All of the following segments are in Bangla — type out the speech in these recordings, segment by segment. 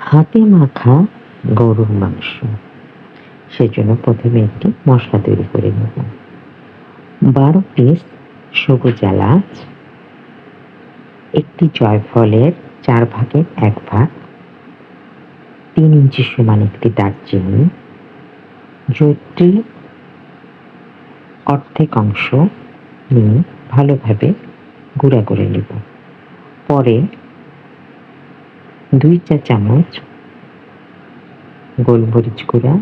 হাতে মাখা গরুর মাংস। সেজন্য প্রথমে একটি মশলা তৈরি করে নেব। বারো পিস সবুজ এলাচ, একটি জয়ফলের চার ভাগের এক ভাগ, তিন ইঞ্চি সমান একটি দারচিনি জৈত্রী অর্ধেক অংশ নিয়ে ভালোভাবে গুঁড়া করে নেব। পরে দুই চা চামচ গোলমরিচ গুঁড়া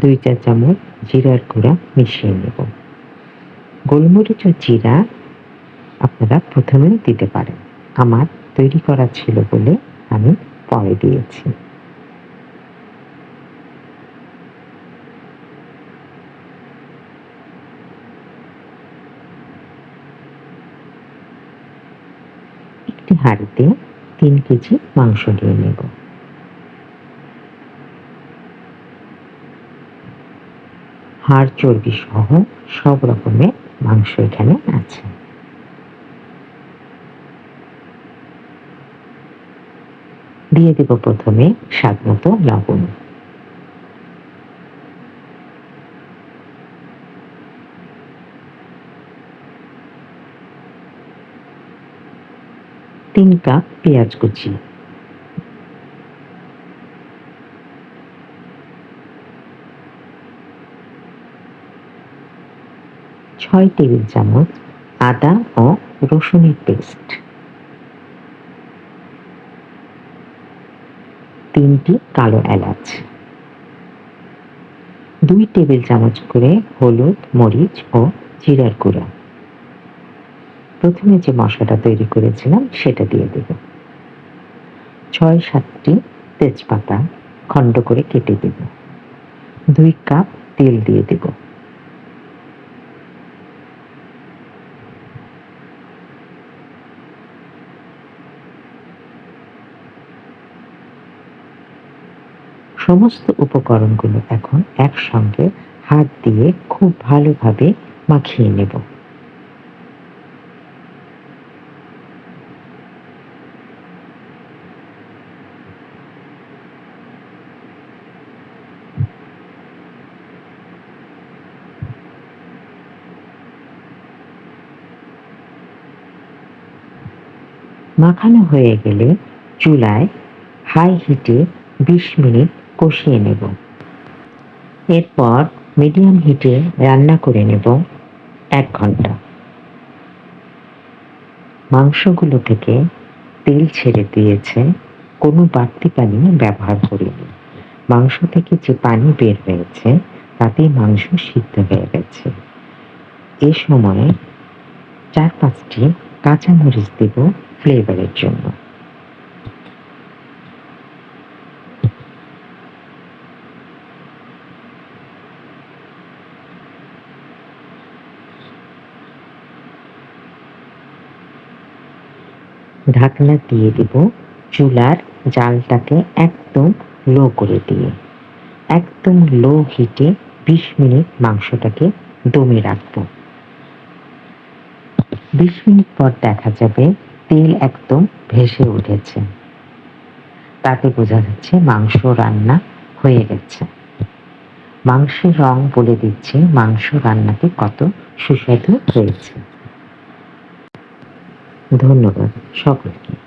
দুই চা চামচ জিরার গুঁড়া মিশিয়ে নেব। গোলমরিচ ও জিরা আপনারা প্রথমে দিতে পারেন। আমার তৈরি করা ছিল বলে আমি পরে দিয়েছি। একটি হাঁড়িতে তিন কেজি মাংস নিয়ে নেব। হাড়, চর্বি সহ সব রকমের মাংস এখানে আছে। দিয়ে দেব প্রথমে স্বাদ মতো লবণ। তিন কাপ পেঁয়াজ কুচি। ছয় টেবিল চামচ আদা ও রসুনের পেস্ট। তিনটি কালো এলাচ। দুই টেবিল চামচ করে হলুদ, মরিচ ও জিরার গুঁড়া। প্রথমে যে মশলাটা তৈরি করেছিলাম সেটা দিয়ে দেব। ছয় সাতটি তেজপাতা খণ্ড করে কেটে দেব। দুই কাপ তেল দিয়ে দেব। সমস্ত উপকরণগুলো এখন একসঙ্গে হাত দিয়ে খুব ভালোভাবে মাখিয়ে নেব। মাখানো হয়ে গেলে চুলায় হাই হিটে বিশ মিনিট কষিয়ে নেব। এরপর মিডিয়াম হিটে রান্না করে নেব এক ঘণ্টা। মাংসগুলো থেকে তেল ছেড়ে দিয়েছে, কোনো বাড়তি পানি ব্যবহার করিনি। মাংস থেকে যে পানি বের হয়েছে, তাতেই মাংস সিদ্ধ হয়ে গেছে। এ সময় চার পাঁচটি কাঁচামরিচ দেব ফ্লেভারের জন্য। ঢাকনা দিয়ে দিব চুলার জালটাকে একদম লো করে দিয়ে। একদম লো হিটে বিশ মিনিট মাংসটাকে দমে রাখব। বিশ মিনিট পর দেখা যাবে তেল একদম ভেসে উঠেছে। তাতে বোঝা যাচ্ছে মাংস রান্না হয়ে গেছে। মাংসের রং বলে দিচ্ছে মাংস রান্নাতে কত সুস্বাদু হয়েছে। ধন্যবাদ সকলকে।